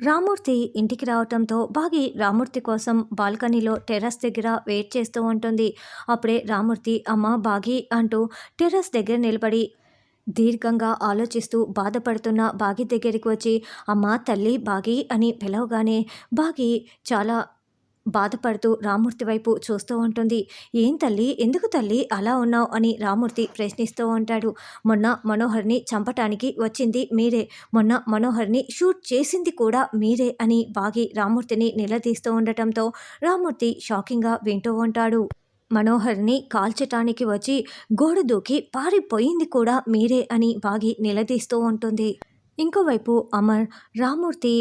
రామూర్తి ఇంటికి రావటంతో బాగి రామూర్తి కోసం బాల్కనీలో టెర్రస్ దగ్గర వెయిట్ చేస్తూ ఉంటుంది. అప్పుడే రామూర్తి అమ్మ బాగి అంటూ టెర్రస్ దగ్గర నిలబడి దీర్ఘంగా ఆలోచిస్తూ బాధపడుతున్న బాగి దగ్గరికి వచ్చి అమ్మ తల్లి బాగి అని పిలవగానే బాగి చాలా బాధపడుతూ రామూర్తి వైపు చూస్తూ ఉంటుంది. ఏం తల్లి? ఎందుకు తల్లి? అలా ఉన్నావు అని రామూర్తి ప్రశ్నిస్తూ ఉంటాడు. మొన్న మనోహర్ని చంపటానికి వచ్చింది మీరే. మొన్న మనోహర్ని షూట్ చేసింది కూడా మీరే అని బాగి రామూర్తిని నిలదీస్తూ ఉండటంతో రామూర్తి షాకింగ్గా వింటూ ఉంటాడు. మనోహర్ని కాల్చటానికి వచ్చి గోడ దూకి పారిపోయింది కూడా మీరే అని బాగి నిలదీస్తూ ఉంటుంది. ఇంకోవైపు అమర్ రామూర్తి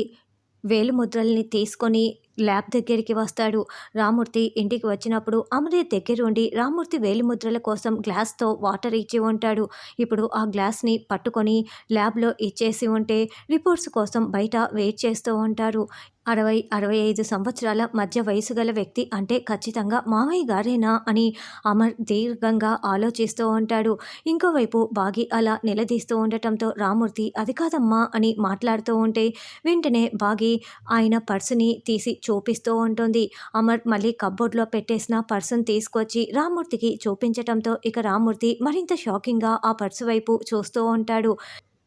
వేలుముద్రల్ని తీసుకొని ల్యాబ్ దగ్గరికి వస్తాడు. రామూర్తి ఇంటికి వచ్చినప్పుడు అమరే దగ్గరుండి రామూర్తి వేలిముద్రల కోసం గ్లాస్తో వాటర్ ఇచ్చి ఉంటాడు. ఇప్పుడు ఆ గ్లాస్ని పట్టుకొని ల్యాబ్లో ఇచ్చేసి ఉంటే రిపోర్ట్స్ కోసం బయట వెయిట్ చేస్తూ ఉంటారు. అరవై అరవై ఐదు సంవత్సరాల మధ్య వయసు గల వ్యక్తి అంటే ఖచ్చితంగా మామయ్య గారేనా అని అమర్ దీర్ఘంగా ఆలోచిస్తూ ఉంటాడు. ఇంకోవైపు బాగి అలా నిలదీస్తూ ఉండటంతో రామూర్తి అది కాదమ్మా అని మాట్లాడుతూ ఉంటే వెంటనే బాగి ఆయన పర్సుని తీసి చూపిస్తూ ఉంటుంది. అమర్ మళ్ళీ కబ్బోర్డ్లో పెట్టేసిన పర్సును తీసుకొచ్చి రామూర్తికి చూపించటంతో ఇక రామూర్తి మరింత షాకింగ్గా ఆ పర్సు వైపు చూస్తూ ఉంటాడు.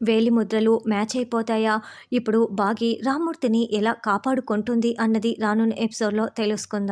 వేలి ముద్రలు మ్యాచ్ అయిపోతాయా? ఇప్పుడు బాగి రామూర్తిని ఎలా కాపాడుకుంటుంది అన్నది రానున్న ఎపిసోడ్లో తెలుసుకుందాం.